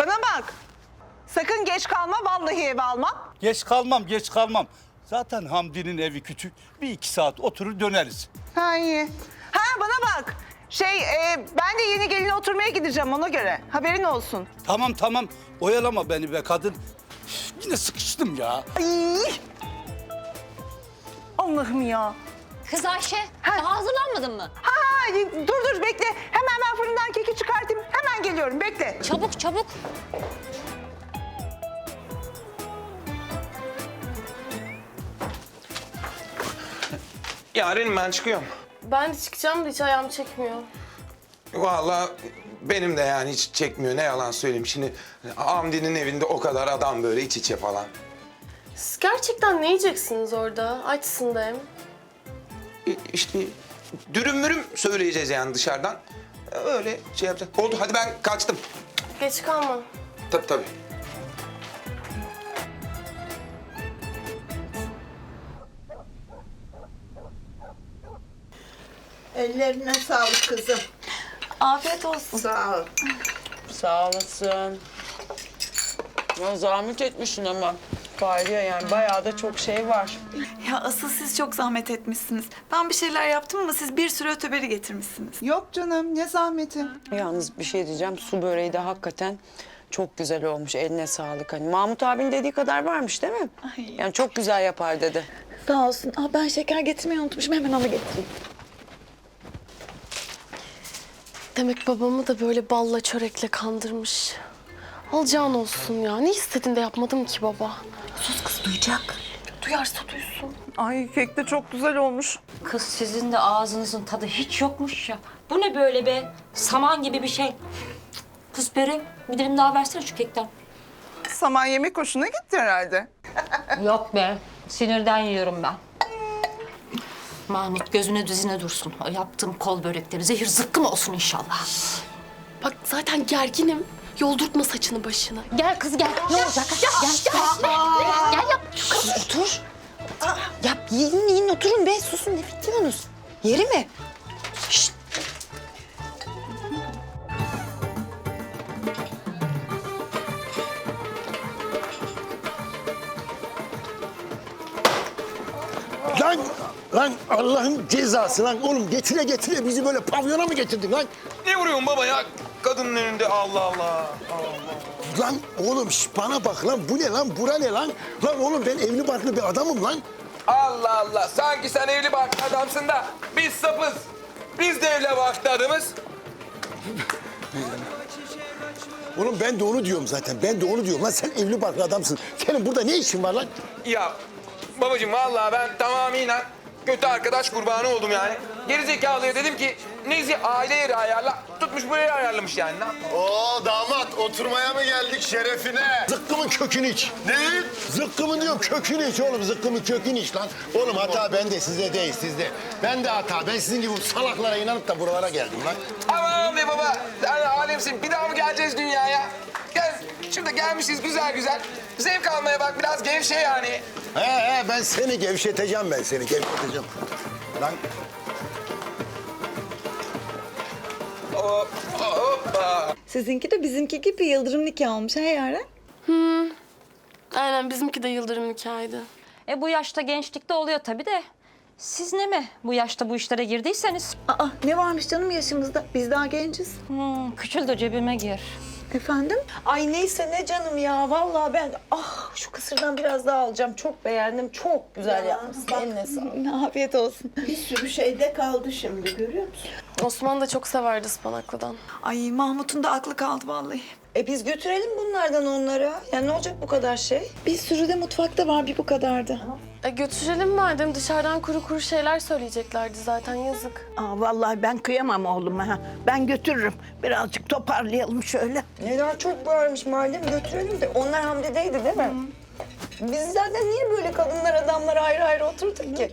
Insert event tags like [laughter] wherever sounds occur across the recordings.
Bana bak. Sakın geç kalma vallahi eve almam. Geç kalmam, geç kalmam. Zaten Hamdi'nin evi küçük. Bir iki saat oturur döneriz. Ha iyi. Ha bana bak. Şey e, ben de yeni geline oturmaya gideceğim ona göre. Haberin olsun. Tamam tamam, oyalama beni be kadın. Üf, Yine sıkıştım ya. Ay. Allah'ım ya. Kız Ayşe, daha hazırlanmadın mı? Ha, ha, dur dur bekle. Hemen ben fırından keki çıkartayım. Hemen geliyorum bekle. Çabuk çabuk. Yarın ben çıkıyorum. Ben de çıkacağım da hiç ayağım çekmiyor. Vallahi benim de yani hiç çekmiyor ne yalan söyleyeyim. Şimdi Hamdi'nin evinde o kadar adam böyle iç içe falan. Siz gerçekten ne yiyeceksiniz orada? Açsın da hem. İ- İşte dürüm mürüm söyleyeceğiz yani dışarıdan. Öyle şey yapacağız. Oldu hadi ben kaçtım. Geç kalma. Tabii tabii. Ellerine sağlık kızım. Afiyet olsun. Sağ ol. Sağ olasın. Ya zahmet etmişsin ama. Fahriye yani bayağı da çok şey var. Ya asıl siz çok zahmet etmişsiniz. Ben bir şeyler yaptım ama siz bir sürü öteberi getirmişsiniz. Yok canım ne zahmeti. Yalnız bir şey diyeceğim. Su böreği de hakikaten çok güzel olmuş. Eline sağlık. Hani Mahmut abinin dediği kadar varmış değil mi? Ay. Yani çok güzel yapar dedi. Sağ olsun. Aa, ben şeker getirmeyi unutmuşum. Hemen onu getireyim. Demek babamı da böyle balla çörekle kandırmış. Alacağın olsun ya. Ne istedin de yapmadım ki baba. Sus kız duyacak. Duyarsa duysun. Ay kek de çok güzel olmuş. Kız sizin de ağzınızın tadı hiç yokmuş ya. Bu ne böyle be? Saman gibi bir şey. Kız Peri, bir dilim daha versene şu kekten. Saman yemek hoşuna gitti herhalde. [laughs] Yok be, sinirden yiyorum ben. Mahmut gözüne düzine dursun. O yaptığım kol börekleri zehir zıkkım olsun inşallah. Bak zaten gerginim. Yoldurtma saçını başına. Gel kız gel. Ne olacak? Gel, gel, gel. Gel yap. Kız otur. Yap yiyin yiyin oturun be. Susun ne bekliyorsunuz? Yeri mi? Şşt. Lan, lan Allah'ın cezası lan. Oğlum getire getire bizi böyle pavyona mı getirdin lan? Ne vuruyorsun baba ya kadının önünde Allah Allah. Lan oğlum şş, bana bak lan bu ne lan bura ne lan? Lan oğlum ben evli barklı bir adamım lan. Allah Allah sanki sen evli barklı adamsın da biz sapız. Biz de evli barklı adamız. Oğlum ben de onu diyorum zaten. Ben de onu diyorum lan sen evli barklı adamsın. Senin burada ne işin var lan? Ya babacığım vallahi ben tamamıyla kötü arkadaş kurbanı oldum yani. Gerizekalıya dedim ki Nezi aile yeri ayarla. Tutmuş buraya ayarlamış yani. Ne? Oo damat oturmaya mı geldik şerefine? Zıkkımın kökünü iç. Ne? Zıkkımın diyorum kökünü iç oğlum zıkkımın kökünü iç lan. Oğlum hata bende sizde değil sizde. Ben de hata ben sizin gibi salaklara inanıp da buralara geldim lan. Aman be baba sen alemsin. Bir daha mı geleceğiz dünyaya? Gel şurada gelmişiz güzel güzel. Zevk almaya bak biraz gevşe yani. He he ben seni gevşeteceğim ben seni gevşeteceğim. Lan Hop, hoppa. Sizinki de bizimki gibi yıldırım nikahı olmuş ha Yaren? Aynen bizimki de Yıldırım nikahıydı. E bu yaşta gençlikte oluyor tabii de. Siz ne mi bu yaşta bu işlere girdiyseniz? Aa ne varmış canım yaşımızda? Biz daha genciz. Hmm, küçül de cebime gir. Efendim? Ay neyse ne canım ya. Vallahi ben ah şu kısırdan biraz daha alacağım. Çok beğendim. Çok güzel yapmışsın. Eline sağlık. [laughs] Afiyet olsun. Bir sürü şeyde kaldı şimdi görüyor musun? Osman da çok severdi ıspanaklıdan. Ay Mahmut'un da aklı kaldı vallahi. E biz götürelim bunlardan onlara. Ya ne olacak bu kadar şey? Bir sürü de mutfakta var bir bu kadardı. E götürelim madem dışarıdan kuru kuru şeyler söyleyeceklerdi zaten yazık. Aa, vallahi ben kıyamam oğluma. Ha. Ben götürürüm. Birazcık toparlayalım şöyle. Neler çok bağırmış madem götürelim de. Onlar Hamdi'deydi değil mi? Biz zaten niye böyle kadınlar adamlar ayrı ayrı oturduk ki?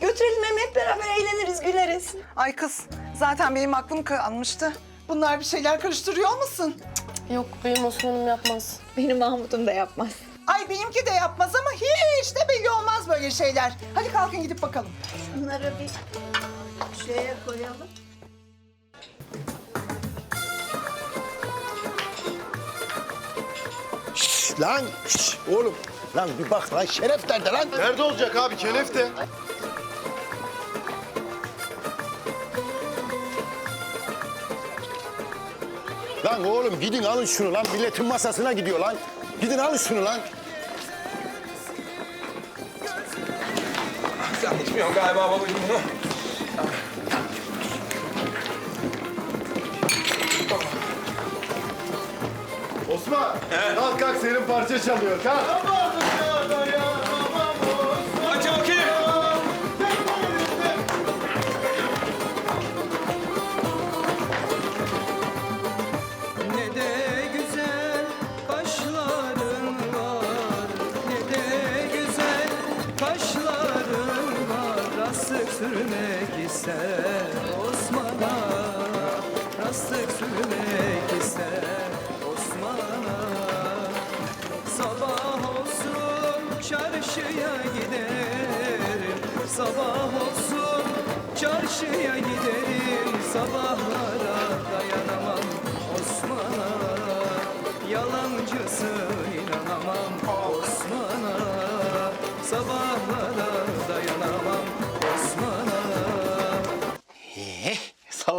Götürelim hem hep beraber eğleniriz, güleriz. Ay kız zaten benim aklım kalmıştı. Bunlar bir şeyler karıştırıyor olmasın? Yok benim Osman'ım yapmaz. Benim Mahmut'um da yapmaz. Ay benimki de yapmaz ama hiç de belli olmaz böyle şeyler. Hadi kalkın gidip bakalım. Bunları bir şeye koyalım. Lan şş, oğlum. Lan bir bak lan şeref nerede lan? Nerede olacak abi kelef de? Lan oğlum gidin alın şunu lan. Milletin masasına gidiyor lan. Gidin alın şunu lan. Sen içmiyorsun galiba babacığım bunu. Osman. Kalk kalk senin parça çalıyor. Kalk. Aç Rastık sürmek ister Osman'a Rastık sürmek ister Osman'a. Sabah olsun çarşıya giderim Sabah olsun çarşıya giderim. Sabahlara dayanamam Osman'a. Yalancısın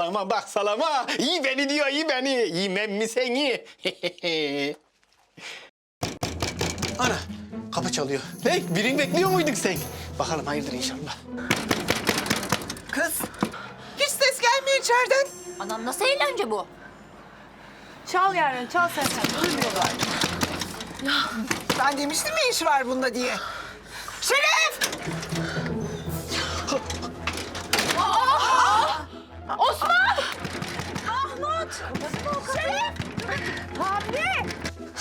Salama bak salama. İyi beni diyor iyi beni. Yemem mi seni? [laughs] Ana kapı çalıyor. Hey birini bekliyor muyduk sen? Bakalım hayırdır inşallah. Kız. Hiç ses gelmiyor içeriden. Anam nasıl eğlence bu? Çal yarın çal sen sen. Duymuyorlar. Ya ben demiştim ya iş var bunda diye. Şeref! Osman! Şeref! Hamdi!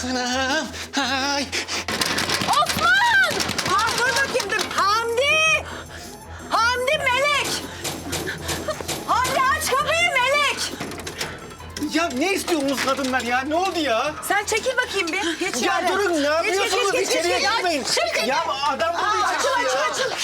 Anam. Ay. Osman! Ah dur bakayım dur. Hamdi! Hamdi Melek! Hamdi aç kapıyı Melek! Ya ne istiyorsunuz kadınlar ya? Ne oldu ya? Sen çekil bakayım bir. Geç Ya şöyle. durun ne Geç, geç, yapıyorsunuz? geç, geç, İçeriye geç. girmeyin. Ya, çekil. Ya adam burada Aa, açıl içeride açıl ya. açıl.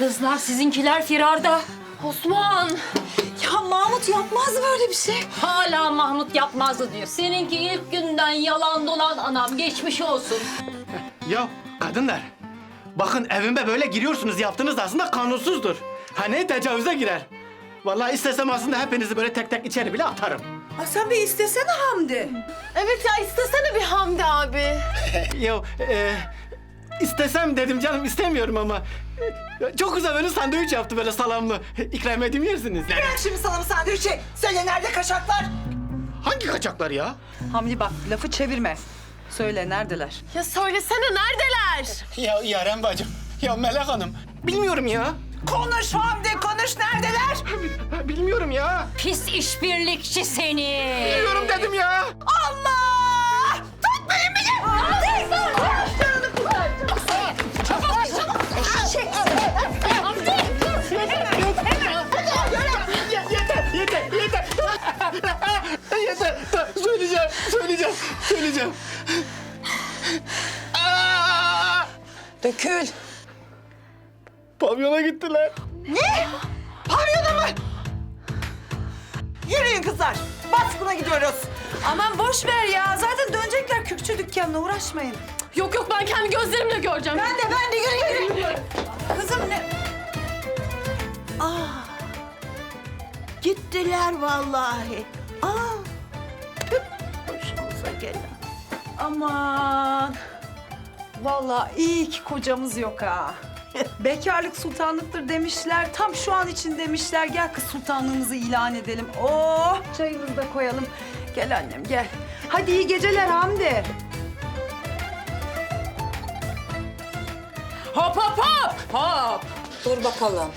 Kızlar sizinkiler firarda. Osman. Ya Mahmut yapmaz böyle bir şey. Hala Mahmut yapmazdı diyor. Seninki ilk günden yalan dolan anam geçmiş olsun. Ya kadınlar, bakın evime böyle giriyorsunuz yaptığınız aslında kanunsuzdur. Hani tecavüze girer. Vallahi istesem aslında hepinizi böyle tek tek içeri bile atarım. Ha, sen bir istesene Hamdi. Evet ya istesene bir Hamdi abi. ya e, istesem dedim canım istemiyorum ama. Çok güzel böyle sandviç yaptı böyle salamlı. İkram edeyim yersiniz. Bırak şimdi salamı sandviçi. Söyle nerede kaşaklar? Hangi kaçaklar ya? Hamdi bak lafı çevirme. Söyle neredeler? Ya söylesene neredeler? Ya Yaren bacım, ya Melek Hanım. Bilmiyorum ya. Konuş Hamdi konuş neredeler? Bilmiyorum ya. Pis işbirlikçi seni. Bilmiyorum dedim ya. Allah! Söyleyeceğim, söyleyeceğim, söyleyeceğim. Aa! Dökül. Pavyona gittiler. Ne? Pavyona mı? Yürüyün kızlar. Baskına gidiyoruz. Aman boş ver ya. Zaten dönecekler kürkçü dükkanına uğraşmayın. Yok yok ben kendi gözlerimle göreceğim. Ben de ben de yürü yürü. Kızım ne? Gittiler vallahi. Aa. Aman. Vallahi iyi ki kocamız yok ha. [laughs] Bekarlık sultanlıktır demişler. Tam şu an için demişler. Gel kız sultanlığımızı ilan edelim. Oh çayımızı da koyalım. Gel annem gel. Hadi iyi geceler Hamdi. Hop hop hop hop. Dur bakalım.